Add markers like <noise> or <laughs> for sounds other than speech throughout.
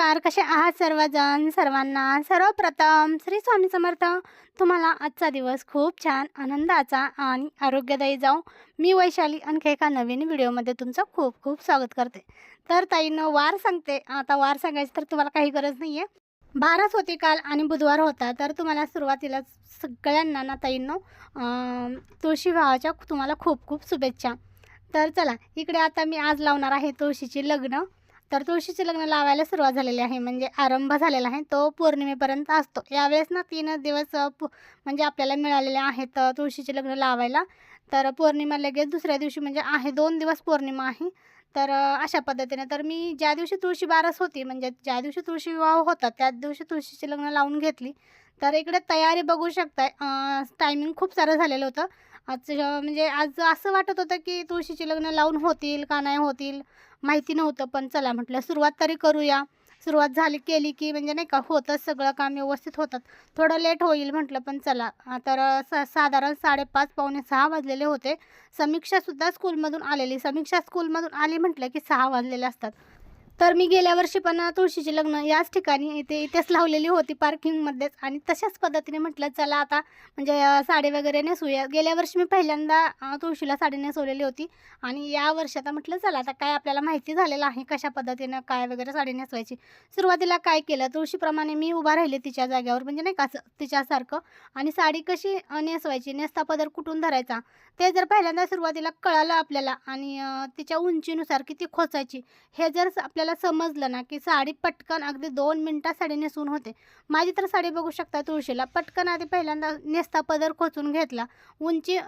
नमस्कार कसे आहात सर्वजण? सर्वांना सर्वप्रथम श्री स्वामी समर्थ. तुम्हाला आजचा दिवस खूप छान आनंदाचा आणि आरोग्यदायी जाऊ मी वैशाली आणखी एका नवीन व्हिडिओमध्ये तुमचं खूप खूप स्वागत करते. तर ताईनं वार सांगते. आता वार सांगायची तर तुम्हाला काही गरज नाही आहे बाराच होती काल आणि बुधवार होता. तर तुम्हाला सुरुवातीला सगळ्यांना ना ताईंनो तुळशी भावाच्या तुम्हाला खूप खूप शुभेच्छा. तर चला इकडे आता मी आज लावणार आहे तुळशीची लग्न. तर तुळशीचे लग्न लावायला सुरुवात झालेली आहे. म्हणजे आरंभ झालेला आहे. तो पौर्णिमेपर्यंत असतो. यावेळेस ना तीन दिवस पु- म्हणजे आपल्याला मिळालेले आहेत तुळशीचे लग्न लावायला. तर पौर्णिमा लगेच दुसऱ्या दिवशी म्हणजे आहे. दोन दिवस पौर्णिमा आहे. तर अशा पद्धतीने. तर मी ज्या दिवशी तुळशी बारस होती म्हणजे ज्या दिवशी तुळशी विवाह होता त्याच दिवशी तुळशीचे लग्न लावून घेतली. तर इकडे तयारी बघू शकताय. टायमिंग खूप सारं झालेलं होतं. आज म्हणजे आज असं वाटत होतं की तुळशीचे लग्न लावून होतील का नाही होतील माहिती नव्हतं. पण चला म्हटलं सुरुवात तरी करूया. सुरुवात झाली केली की म्हणजे नाही का होतं सगळं काम व्यवस्थित होतात. थोडं लेट होईल म्हटलं पण चला. तर स साधारण साडेपाच पावणे सहा वाजलेले होते. समीक्षासुद्धा स्कूलमधून आलेली. समीक्षा स्कूलमधून आली म्हटलं की सहा वाजलेले असतात. तर मी गेल्या वर्षी पण तुळशीचे लग्न याच ठिकाणी इथे इथेच लावलेली होती पार्किंगमध्येच आणि तशाच पद्धतीने म्हटलं चला आता म्हणजे साडी वगैरे नेसूया. गेल्या वर्षी मी पहिल्यांदा तुळशीला साडी नेसवलेली होती आणि या वर्षी आता म्हटलं चला आता काय आपल्याला माहिती झालेलं आहे कशा पद्धतीनं काय वगैरे साडी नेसवायची. सुरुवातीला काय केलं तुळशीप्रमाणे मी उभा राहिले तिच्या जाग्यावर म्हणजे नाही का असं तिच्यासारखं आणि साडी कशी नेसवायची नेसता पदर कुठून धरायचा ते जर पहिल्यांदा सुरुवातीला कळालं आपल्याला आणि तिच्या उंचीनुसार किती खोचायची हे जर स- आपल्याला समजलं ना की साडी पटकन अगदी दोन मिनटात साडी नेसून होते. माझी तर साडी बघू शकता तुळशीला पटकन आधी पहिल्यांदा नेसता पदर खोचून घेतला उंची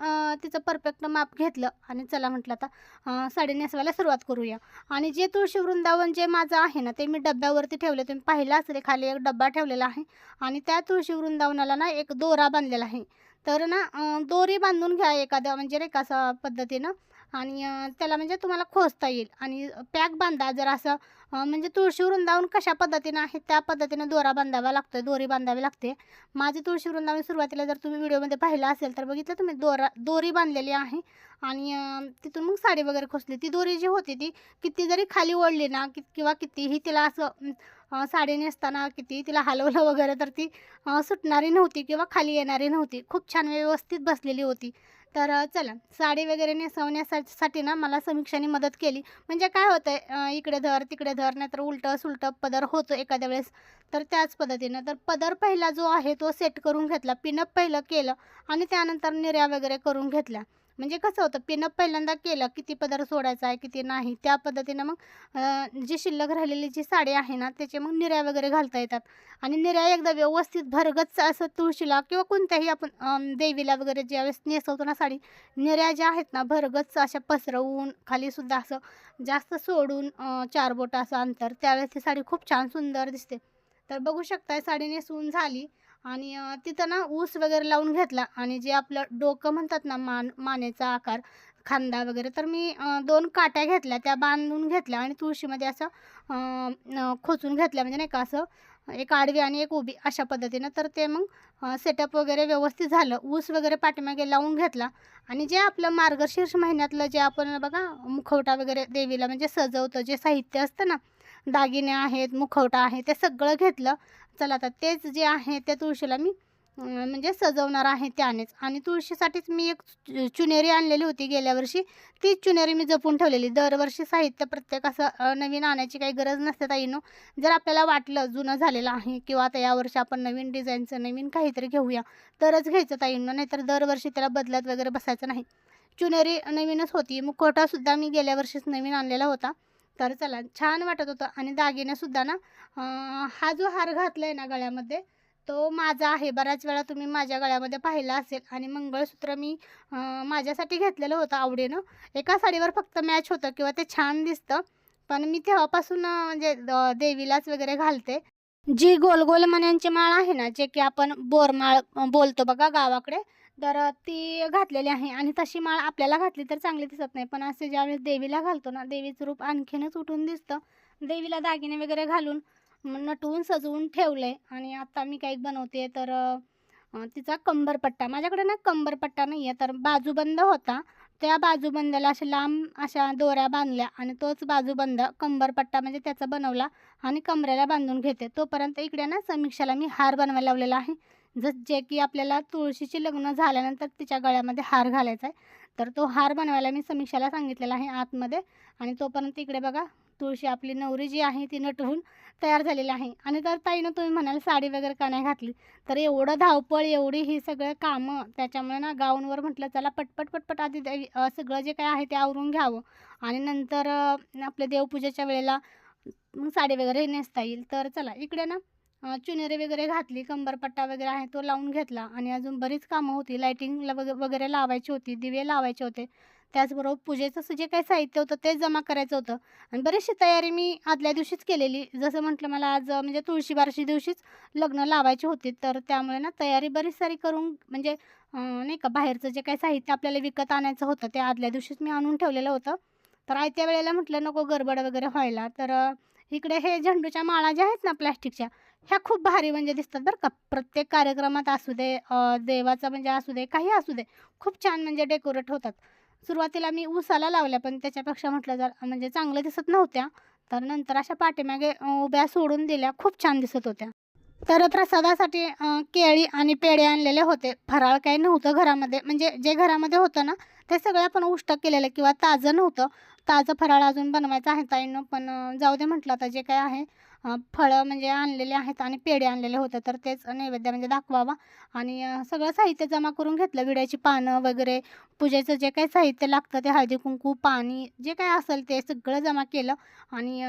तिचं परफेक्ट माप घेतलं आणि चला म्हटलं आता साडी नेसवायला सुरुवात करूया. आणि जे तुळशी वृंदावन जे माझं आहे ना ते मी डब्यावरती ठेवले तुम्ही पाहिलं असेल खाली एक डब्बा ठेवलेला आहे आणि त्या तुळशी वृंदावनाला ना एक दोरा बांधलेला आहे. तर ना दोरी बांधून घ्या एखाद्या म्हणजे नाही पद्धतीनं. आणि त्याला म्हणजे तुम्हाला खोचता येईल. आणि पॅक बांधा जर असं म्हणजे तुळशी वृंदावन कशा पद्धतीनं आहे त्या पद्धतीनं दोरा बांधावा लागतो दोरी बांधावी लागते. माझी तुळशी वृंदावन सुरुवातीला जर तुम्ही व्हिडिओमध्ये पाहिलं असेल तर बघितलं तुम्ही दोरा दोरी बांधलेली आहे. आणि तिथून मग साडी वगैरे खोचली. ती दोरी जी होती ती किती जरी खाली ओढली ना कि किंवा कितीही तिला असं साडी नेसताना किती तिला हलवलं <laughs> वगैरे तर ती सुटणारी नव्हती किंवा खाली येणारी नव्हती. खूप छान व्यवस्थित बसलेली होती. तर चला साडी वगैरे नेसवण्यासाठी ना मला समीक्षाने मदत केली. म्हणजे काय होतं आहे इकडे धर तिकडे धर नाहीतर उलटं सुलटं पदर होतो एखाद्या वेळेस. तर त्याच पद्धतीनं तर पदर पहिला जो आहे तो सेट करून घेतला पिनअप पहिलं केलं आणि त्यानंतर निर्या वगैरे करून घेतल्या. म्हणजे कसं होतं पिनअप पहिल्यांदा केलं किती पदार्थ सोडायचा आहे किती नाही त्या पद्धतीनं मग जी शिल्लक राहिलेली जी साडी आहे ना त्याचे मग निर्या वगैरे घालता येतात. आणि निर्या एकदा व्यवस्थित भरगच्च असं तुळशीला किंवा कोणत्याही आपण देवीला वगैरे ज्यावेळेस नेसवतो ना साडी निर्या ज्या आहेत ना भरगच्च अशा पसरवून खालीसुद्धा असं जास्त सोडून चार बोटं असं अंतर त्यावेळेस ती साडी खूप छान सुंदर दिसते. तर बघू शकताय साडी नेसवून झाली. आणि तिथं ना ऊस वगैरे लावून घेतला आणि जे आपलं डोकं म्हणतात ना मान मानेचा आकार खांदा वगैरे तर मी दोन काट्या घेतल्या. त्या बांधून घेतल्या आणि तुळशीमध्ये असं खोचून घेतल्या. म्हणजे नाही का असं एक आडवी आणि एक उभी अशा पद्धतीनं. तर ते मग सेटअप वगैरे व्यवस्थित झालं. ऊस वगैरे पाठीमागे लावून घेतला. आणि जे आपलं मार्गशीर्ष महिन्यातलं जे आपण बघा मुखवटा वगैरे देवीला म्हणजे सजवतं जे साहित्य असतं ना दागिने आहेत मुखवटा आहे ते सगळं घेतलं. चला आता तेच जे आहे त्या तुळशीला मी म्हणजे सजवणार आहे त्यानेच. आणि तुळशीसाठीच मी एक चुनेरी आणलेली होती गेल्या वर्षी. तीच चुनेरी मी जपून ठेवलेली. दरवर्षी साहित्य प्रत्येक असं नवीन आणायची काही गरज नसते ताईनो. जर आपल्याला वाटलं जुनं झालेलं आहे किंवा आता यावर्षी आपण नवीन डिझाईनचं नवीन काहीतरी घेऊया तरच घ्यायचं ताईंनो. नाहीतर दरवर्षी त्याला बदलत वगैरे बसायचं नाही. चुनेरी नवीनच होती. मुखवटासुद्धा मी गेल्या वर्षीच नवीन आणलेला होता. तर चला छान वाटत होतं. आणि दागिनेसुद्धा ना हा जो हार घातला आहे ना गळ्यामध्ये तो माझा आहे. बऱ्याच वेळा तुम्ही माझ्या गळ्यामध्ये पाहिला असेल आणि मंगळसूत्र मी माझ्यासाठी घेतलेलं होतं आवडीनं. एका साडीवर फक्त मॅच होतं किंवा ते छान दिसतं. पण मी तेव्हापासून म्हणजे द- देवीलाच वगैरे घालते. जी गोल गोल मण्यांची माळ आहे ना जे की आपण बोरमाळ बोलतो बघा गावाकडे तर ती घातलेली आहे आणि तशी माळ आपल्याला घातली तर चांगली दिसत नाही. पण असे ज्यावेळेस देवीला घालतो ना देवीचं रूप आणखीनच उठून दिसतं. देवीला दागिने वगैरे घालून नटवून सजवून ठेवले आणि आता मी काही बनवते तर तिचा कंबरपट्टा. माझ्याकडे ना कंबरपट्टा नाही आहे तर बाजूबंद होता. त्या बाजूबंदाला अशा लांब अशा दोऱ्या बांधल्या आणि तोच बाजूबंद कंबरपट्टा म्हणजे त्याचा बनवला आणि कमरेला बांधून घेते. तोपर्यंत इकडे ना समीक्षाला मी हार बनवायला लावलेला आहे. जस जे की आपल्याला तुळशीचे लग्न झाल्यानंतर तिच्या गळ्यामध्ये हार घालायचा आहे. तर तो हार बनवायला मी समीक्षाला सांगितलेला आहे आतमध्ये आणि तोपर्यंत इकडे बघा तुळशी आपली नवरी जी आहे ती नटवून तयार झालेली आहे. आणि तर ताईनं तुम्ही म्हणाल साडी वगैरे का नाही घातली तर एवढं धावपळ एवढी ही सगळं कामं त्याच्यामुळे ना गाऊनवर म्हटलं चला पटपट पटपट आधी द्यावी सगळं जे काय आहे ते आवरून घ्यावं. आणि नंतर आपल्या देवपूजेच्या वेळेला मग साडी वगैरे नेसता येईल. तर चला इकडे ना चुनरी वगैरे घातली कंबरपट्टा वगैरे आहे तो लावून घेतला आणि अजून बरीच कामं होती. लायटिंग वगैरे लावायची होती दिवे लावायचे होते. त्याचबरोबर पूजेचं जे काही साहित्य होतं ते जमा करायचं होतं. आणि बरीचशी तयारी मी आदल्या दिवशीच केलेली. जसं म्हटलं मला आज म्हणजे तुळशी बारशी दिवशीच लग्न लावायची होती. तर त्यामुळे ना तयारी बरीच सारी करून म्हणजे नाही का बाहेरचं जे काही साहित्य आपल्याला विकत आणायचं होतं ते आदल्या दिवशीच मी आणून ठेवलेलं होतं. तर आयत्या वेळेला म्हटलं नको गडबड वगैरे व्हायला. तर इकडे हे झेंडूच्या माळा ज्या आहेत ना प्लॅस्टिकच्या ह्या खूप भारी म्हणजे दिसतात बरं का. प्रत्येक कार्यक्रमात असू दे देवाचा देवाचं म्हणजे असू दे काही असू दे खूप छान म्हणजे डेकोरेट होतात. सुरुवातीला मी उसाला लावल्या पण त्याच्यापेक्षा म्हटलं जर म्हणजे चांगल्या दिसत नव्हत्या तर नंतर अशा पाठीमागे उभ्या सोडून दिल्या खूप छान दिसत होत्या. तर प्रसादासाठी केळी आणि पेढे आणलेले होते. फराळ काही नव्हतं घरामध्ये म्हणजे जे घरामध्ये होतं ना ते सगळं आपण उष्ट केलेलं किंवा ताजं नव्हतं. ताजं फराळ अजून बनवायचं आहे ताईनं पण जाऊ दे म्हटलं आता जे काय आहे. फळं म्हणजे आणलेले आहेत आणि पेढे आणलेले होते तर तेच नैवेद्य म्हणजे दाखवावा. आणि सगळं साहित्य जमा करून घेतलं विड्याची पानं वगैरे पूजेचं जे काही साहित्य लागतं ते हळदी कुंकू पाणी जे काय असेल ते सगळं जमा केलं. आणि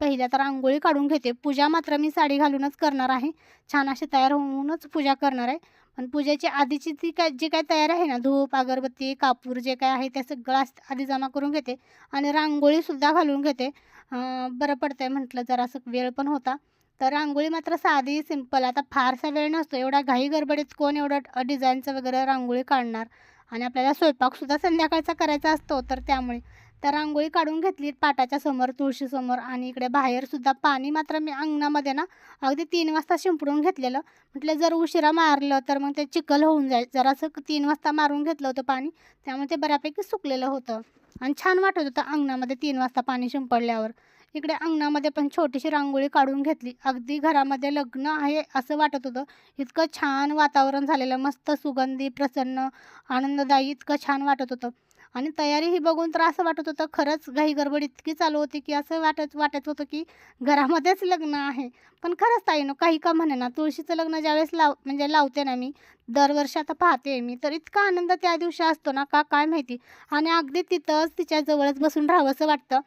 पहिल्या तर आंघोळी काढून घेते. पूजा मात्र मी साडी घालूनच करणार आहे. छान अशी तयार होऊनच पूजा करणार आहे. पण पूजेची आधीची ती काय जी काय तयारी आहे ना धूप अगरबत्ती कापूर जे काय आहे ते सगळं आधी जमा करून घेते. आणि रांगोळीसुद्धा घालून घेते. बरं पडतं आहे म्हटलं जरासं वेळ पण होता. तर रांगोळी मात्र साधी सिंपल आता फारसा वेळ नसतो. एवढा घाई गडबडीत कोण एवढं डिझाईनचं वगैरे रांगोळी काढणार? आणि आपल्याला स्वयंपाकसुद्धा संध्याकाळचा करायचा असतो तर त्यामुळे. तर रांगोळी काढून घेतली पाटाच्या समोर तुळशीसमोर आणि इकडे बाहेरसुद्धा पाणी मात्र मी अंगणामध्ये ना अगदी तीन वाजता शिंपडून घेतलेलं. म्हटलं जर उशिरा मारलं तर मग ते चिखल होऊन जाईल. जरासं तीन वाजता मारून घेतलं होतं पाणी त्यामुळे ते बऱ्यापैकी सुकलेलं होतं. आणि छान वाटत होतं अंगणामध्ये तीन वाजता पाणी शिंपडल्यावर. इकडे अंगणामध्ये पण छोटीशी रांगोळी काढून घेतली. अगदी घरामध्ये लग्न आहे असं वाटत होतं. इतकं छान वातावरण झालेलं मस्त सुगंधी प्रसन्न आनंददायी इतकं छान वाटत होतं. आणि तयारी ही बघून तर असं वाटत होतं खरंच घाई गडबड इतकी चालू होती की असं वाटत वाटत होतं की घरामध्येच लग्न आहे. पण खरंच ताईनं काही का म्हणे ना तुळशीचं लग्न ज्यावेळेस लाव म्हणजे लावते ना मी दरवर्षी आता पाहते मी तर इतका आनंद त्या दिवशी असतो ना का काय माहिती. आणि अगदी तिथंच तिच्या जवळच बसून राहावंसं वाटतं.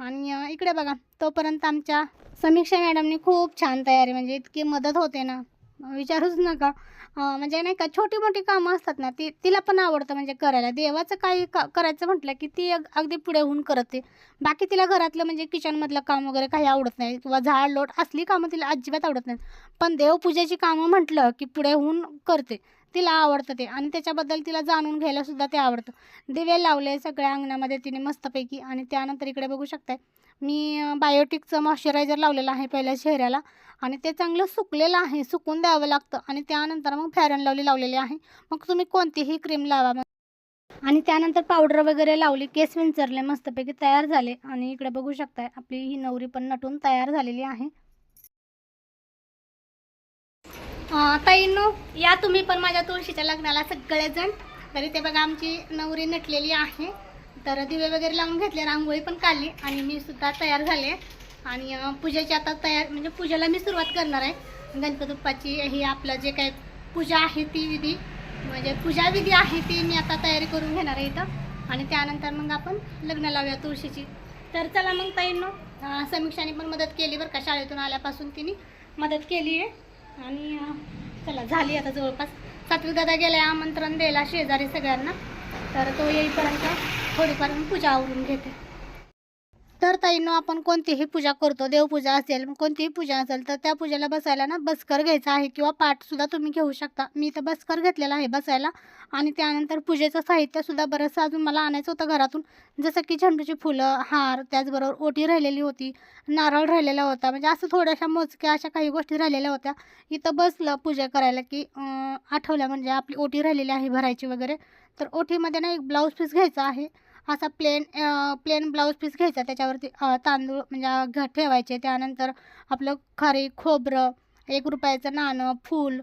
आणि इकडे बघा तोपर्यंत आमच्या समीक्षा मॅडमनी खूप छान तयारी म्हणजे इतकी मदत होते ना. विचारूच नका. म्हणजे नाही का छोटी मोठी कामं असतात ना ती तिला पण आवडतं म्हणजे करायला. देवाचं काही का करायचं म्हटलं की ती अग- अगदी पुढे होऊन करते बाकी तिला घरातलं म्हणजे किचनमधलं काम वगैरे काही आवडत नाही किंवा झाड लोट असली कामं तिला अजिबात आवडत नाहीत. पण देवपूजेची कामं म्हटलं की पुढे होऊन करते. तिला आवडतं ते आणि त्याच्याबद्दल तिला जाणून घ्यायला सुद्धा ते आवडतं. दिवे लावले सगळ्या अंगणामध्ये तिने मस्तपैकी आणि त्यानंतर इकडे बघू शकताय. मी बायोटिकचं मॉइश्चरायझर लावलेलं आहे पहिल्या चेहऱ्याला आणि ते चांगलं सुकलेलं आहे सुकून द्यावं लागतं आणि त्यानंतर मग फॅरन लावली लावलेली आहे. मग तुम्ही कोणतीही क्रीम लावा आणि त्यानंतर पावडर वगैरे लावली केस विंचरले मस्तपैकी तयार झाले आणि इकडे बघू शकताय आपली ही नवरी पण नटून तयार झालेली आहे. ताईनो या तुम्ही पण माझ्या तुळशीच्या लग्नाला सगळेजण. तरी ते बघा आमची नवरी नटलेली आहे. तर दिवे वगैरे लावून घेतले रांगोळी पण काढली आणि मी सुद्धा तयार झाले. आणि पूजेची आता तयार म्हणजे पूजेला मी सुरुवात करणार आहे. गणपती ही आपलं जे काही पूजा आहे ती विधी म्हणजे पूजा विधी आहे ती मी आता तयारी करून घेणार आहे इथं. आणि त्यानंतर मग आपण लग्न लावूया तुळशीची. तर चला मग ताईंनो समीक्षाने पण मदत केली बरं का शाळेतून आल्यापासून तिने मदत केली आहे. आणि चला झाली आता जवळपास. सात्विक दादा गेला आमंत्रण द्यायला शेजारी सगळ्यांना. तर तो येईपर्यंत थोडीफार मी पूजा आवरून घेते. तर ताईंनो आपण कोणतीही पूजा करतो देवपूजा असेल कोणतीही पूजा असेल तर त्या पूजेला बसायला ना बसकर घ्यायचा आहे किंवा पाठसुद्धा तुम्ही घेऊ शकता. मी तर बसकर घेतलेला आहे बसायला आणि त्यानंतर पूजेचं साहित्यसुद्धा बरंचसं अजून मला आणायचं होतं घरातून. जसं की झेंडूची फुलं हार त्याचबरोबर ओटी राहिलेली होती नारळ राहिलेला होता म्हणजे असं थोड्याशा मोजक्या अशा काही गोष्टी राहिलेल्या होत्या. इथं बसलं पूजा करायला की आठवल्या म्हणजे आपली ओटी राहिलेली आहे भरायची वगैरे. तर ओटीमध्ये ना एक ब्लाऊज पीस घ्यायचा आहे. असा प्लेन प्लेन ब्लाऊज पीस घ्यायचा. त्याच्यावरती तांदूळ म्हणजे घ ठेवायचे. त्यानंतर आपलं खरी खोबरं एक रुपयाचं नाणं फूल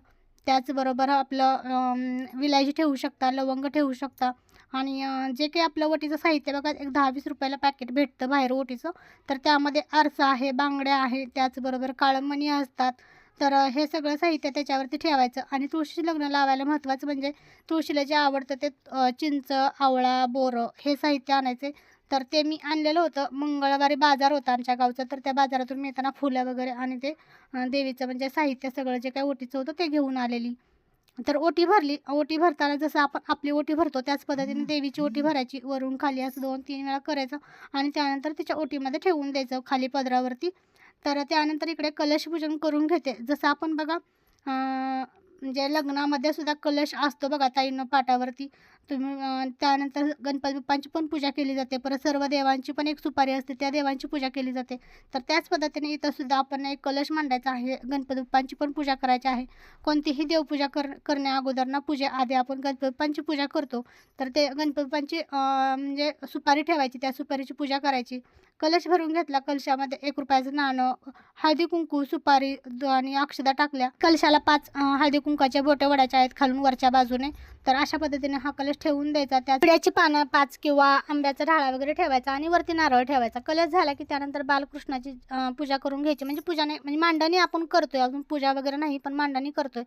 त्याचबरोबर आपलं विलायची ठेवू शकता लवंग ठेवू शकता. आणि जे काही आपलं ओटीचं साहित्य बघा एक दहा वीस रुपयाला पॅकेट भेटतं बाहेर ओटीचं. तर त्यामध्ये आरसा आहे बांगड्या आहे त्याचबरोबर काळमणी असतात. तर हे सगळं साहित्य त्याच्यावरती ठेवायचं. आणि तुळशीचे लग्न लावायला महत्त्वाचं म्हणजे तुळशीला जे आवडतं ते चिंच आवळा बोरं हे साहित्य आणायचे. तर ते मी आणलेलं होतं. मंगळवारी बाजार होता आमच्या गावचा. तर त्या बाजारातून मी येताना फुलं वगैरे आणि ते देवीचं म्हणजे साहित्य सगळं जे काही ओटीचं होतं ते घेऊन आलेली. तर ओटी भरली. ओटी भरताना जसं आपण आपली ओटी भरतो त्याच पद्धतीने देवीची ओटी भरायची. वरून खाली असं दोन तीन वेळा करायचं आणि त्यानंतर तिच्या ओटीमध्ये ठेवून द्यायचं खाली पदरावरती. तर त्यानंतर इकडे कलशपूजन करून घेते. जसं आपण बघा म्हणजे लग्नामध्ये सुद्धा कलश असतो बघा ताईनं पाटावरती. तुम्ही त्यानंतर गणपती बाप्पांची पण पूजा केली जाते. परत सर्व देवांची पण एक सुपारी असते त्या देवांची पूजा केली जाते. तर त्याच पद्धतीने इथंसुद्धा आपण एक कलश मांडायचा आहे. गणपती बाप्पांची पण पूजा करायची आहे. कोणतीही देवपूजा कर करण्या अगोदर ना पूजेआधी आपण गणपती बाप्पांची पूजा करतो. तर ते गणपती बाप्पांची म्हणजे सुपारी ठेवायची त्या सुपारीची पूजा करायची. कलश भरून घेतला कलशामध्ये एक रुपयाचं नाणं हळदी कुंकू सुपारी आणि अक्षदा टाकल्या. कलशाला पाच हळदी कुंकाच्या बोट्या वडायच्या आहेत खालून वरच्या बाजूने. तर अशा पद्धतीने हा कलश ठेवून द्यायचा. त्या पिढ्याची पानं पाच किंवा आंब्याचा ढाळा वगैरे ठेवायचा आणि वरती नारळ ठेवायचा. कलश झाला की त्यानंतर बालकृष्णाची पूजा करून घ्यायची. म्हणजे पूजा नाही म्हणजे मांडणी आपण करतोय. अजून पूजा वगैरे नाही पण मांडणी करतोय.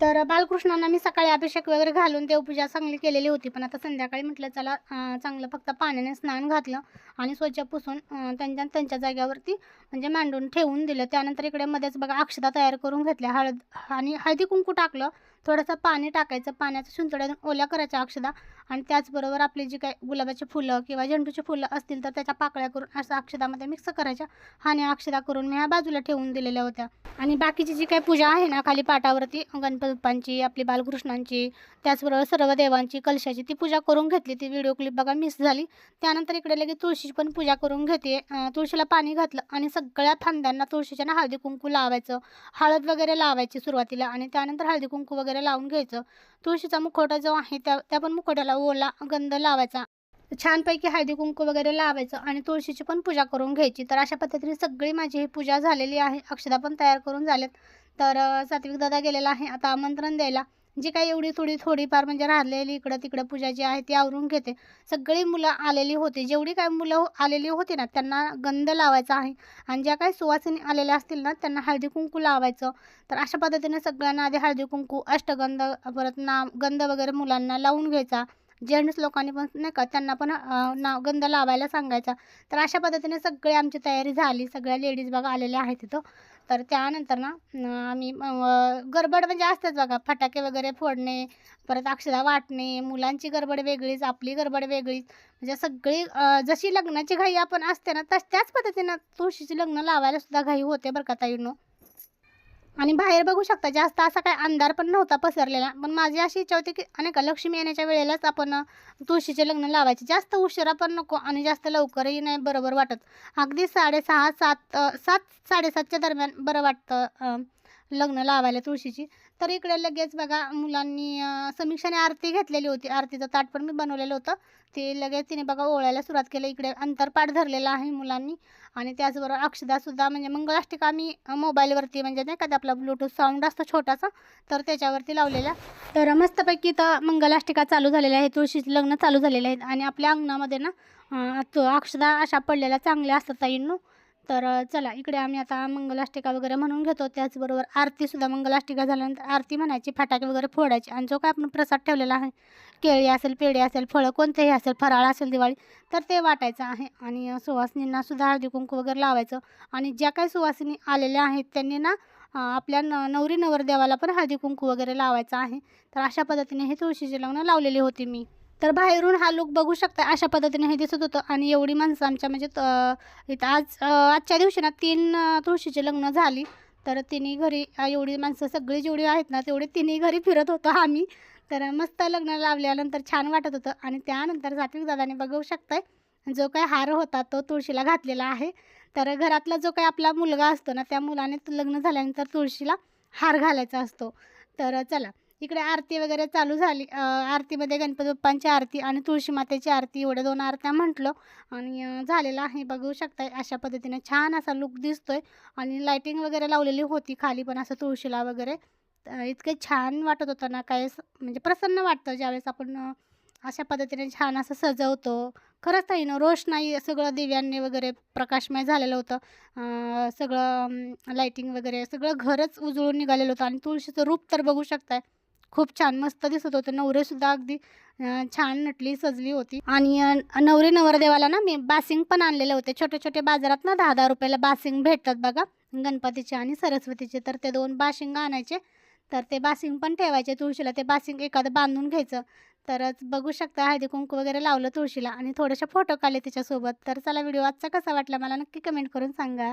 तर बालकृष्णांना मी सकाळी अभिषेक वगैरे घालून देवपूजा चांगली केलेली होती. पण आता संध्याकाळी म्हटलं चला चांगलं फक्त पाण्याने स्नान घातलं आणि स्वच्छ पुसून त्यांच्या त्यांच्या जाग्यावरती म्हणजे मांडून ठेवून दिलं. त्यानंतर इकडे मध्येच बघा अक्षता तयार करून घेतल्या. हळद आणि हळदी कुंकू टाकलं. थोडंसं पाणी टाकायचं पाण्याचं शिंतोड्यातून ओल्या करायच्या अक्षदा आणि त्याचबरोबर आपली जी काही गुलाबाची फुलं किंवा झेंडूची फुलं असतील तर त्याच्या पाकळ्या करून असं अक्षदामध्ये मिक्स करायच्या आणि अक्षदा करून मी ह्या बाजूला ठेवून दिलेल्या होत्या. आणि बाकीची जी काही पूजा आहे ना खाली पाटावरती गणपती बाप्पांची आपली बालकृष्णांची त्याचबरोबर सर्व देवांची कलशाची ती पूजा करून घेतली. ती व्हिडिओ क्लिप बघा मिस झाली. त्यानंतर इकडे लगेच तुळशीची पण पूजा करून घेते. तुळशीला पाणी घातलं आणि सगळ्या फांद्यांना तुळशीच्या ना हळदी कुंकू लावायचं हळद वगैरे लावायची सुरुवातीला आणि त्यानंतर हळदी कुंकू वगैरे लावून घ्यायचं. तुळशीचा मुखवटा जो आहे त्या त्या पण मुखवट्याला ओला गंध लावायचा. छानपैकी हळदी कुंकू वगैरे लावायचं आणि तुळशीची पण पूजा करून घ्यायची. तर अशा पद्धतीने सगळी माझी ही पूजा झालेली आहे. अक्षदा पण तयार करून झाल्यात. तर सात्विक दादा गेलेला आहे. आता आमंत्रण द्यायला. जी काही एवढी थोडी थोडीफार म्हणजे राहिलेली इकडं तिकडं पूजा जी आहे ती आवरून घेते. सगळी मुलं आलेली होती. जेवढी काही मुलं हो, आलेली होती ना त्यांना गंध लावायचा आहे. आणि ज्या काही सुवासिनी आलेल्या असतील ना त्यांना हळदी कुंकू लावायचं. तर अशा पद्धतीने सगळ्यांना आधी हळदी कुंकू अष्टगंध परत नाम गंध वगैरे मुलांना लावून घ्यायचा. जेंट्स लोकांनी पण नाही का त्यांना पण ना गंध लावायला सांगायचा. तर अशा पद्धतीने सगळी आमची तयारी झाली. सगळ्या लेडीज बघा आलेल्या आहेत तिथं तर त्यानंतर ना आम्ही गडबड म्हणजे असतेच बघा. फटाके वगैरे फोडणे परत अक्षदा वाटणे मुलांची गडबड वेगळीच आपली गडबड वेगळीच. म्हणजे सगळी जशी लग्नाची घाई आपण असते ना तस त्याच पद्धतीनं तुळशीची लग्न लावायला सुद्धा घाई होते बरं का ताईनो. आणि बाहेर बघू शकता जास्त असा काय अंधार पण नव्हता पसरलेला. पण माझी अशी इच्छा होती की अनेक लक्ष्मी येण्याच्या वेळेलाच आपण तुळशीचे लग्न लावायचे. जास्त उशिरा पण नको आणि जास्त लवकरही नाही बरोबर वाटत. अगदी साडेसहा सात सात साडेसातच्या दरम्यान बरं वाटतं लग्न लावायला तुळशीची. तर इकडे लगेच बघा मुलांनी समीक्षाने आरती घेतलेली होती. आरतीचं ताट पण मी बनवलेलं होतं. ते लगेच तिने बघा ओळायला सुरुवात केली. इकडे अंतरपाठ धरलेला आहे मुलांनी. आणि त्याचबरोबर अक्षदासुद्धा म्हणजे मंगलाष्टिका मी मोबाईलवरती म्हणजे नाही का ते आपला ब्लूटूथ साऊंड असतो छोटासा तर त्याच्यावरती लावलेला. तर मस्तपैकी तर मंगलाष्टिका चालू झालेल्या आहेत. तुळशीचं लग्न चालू झालेले आहेत. आणि आपल्या अंगणामध्ये ना तो अक्षदा अशा पडलेल्या चांगल्या असतात ताईंनो. तर चला इकडे आम्ही आता मंगलाष्टिका वगैरे म्हणून घेतो. त्याचबरोबर आरतीसुद्धा मंगलाष्टिका झाल्यानंतर आरती म्हणायची फटाके वगैरे फोडायचे. आणि जो काय आपण प्रसाद ठेवलेला आहे केळी असेल पेढे असेल फळं कोणतेही असेल फराळ असेल दिवाळी तर ते वाटायचं आहे. आणि सुवासिनींनासुद्धा हळदी कुंकू वगैरे लावायचं. आणि ज्या काही सुवासिनी आलेल्या आहेत त्यांनी ना आपल्या न नवरी नवरदेवाला पण हळदी कुंकू वगैरे लावायचं आहे. तर अशा पद्धतीने हे तुळशीचे लग्न लावलेली होती मी. तर बाहेरून हा लुक बघू शकता. अशा पद्धतीने हे दिसत होतं. आणि एवढी माणसं आमच्या म्हणजे त- इथं आज आजच्या दिवशी ना तीन तुळशीचे लग्न झाली. तर तिन्ही घरी एवढी माणसं सगळी जेवढी आहेत ना तेवढी तिन्ही घरी फिरत होतो आम्ही. तर मस्त लग्न लावल्यानंतर छान वाटत होतं. आणि त्यानंतर सात्विक दादाने बघू शकताय जो काही हार होता तो तुळशीला घातलेला आहे. तर घरातला जो काही आपला मुलगा असतो ना त्या मुलाने लग्न झाल्यानंतर तुळशीला हार घालायचा असतो. तर चला इकडे आरती वगैरे चालू झाली. आरतीमध्ये गणपती बाप्पांची आरती आणि तुळशी मातेची आरती एवढ्या दोन आरत्या म्हटलं आणि झालेला झालेलं आहे. बघू शकताय अशा पद्धतीने छान असा लुक दिसतोय आणि लाईटिंग वगैरे लावलेली होती खाली पण असं तुळशीला वगैरे. तर इतके छान वाटत होतं ना काय स- म्हणजे प्रसन्न वाटतं ज्यावेळेस आपण अशा पद्धतीने छान असं सजवतो. खरंच ताई ना रोषणाई सगळं दिव्यांनी वगैरे प्रकाशमय झालेलं होतं. सगळं लाईटिंग वगैरे सगळं घरच उजळून निघालेलं होतं आणि तुळशीचं रूप तर बघू शकताय. खूप छान मस्त दिसत होतं. नवरेसुद्धा अगदी छान नटली सजली होती. आणि नवरी नवरदेवाला ना मी बासिंग पण आणलेले होते. छोटे छोटे बाजारात ना दहा दहा रुपयाला बासिंग भेटतात बघा. गणपतीचे आणि सरस्वतीचे. तर ते दोन बाशिंग आणायचे. तर ते बासिंग पण ठेवायचे तुळशीला. ते बासिंग एखादं बांधून घ्यायचं. तरच बघू शकता हळदी कुंकू वगैरे लावलं तुळशीला. आणि थोडेसे फोटो काढले तिच्यासोबत. तर चला व्हिडिओ आजचा कसा वाटला मला नक्की कमेंट करून सांगा.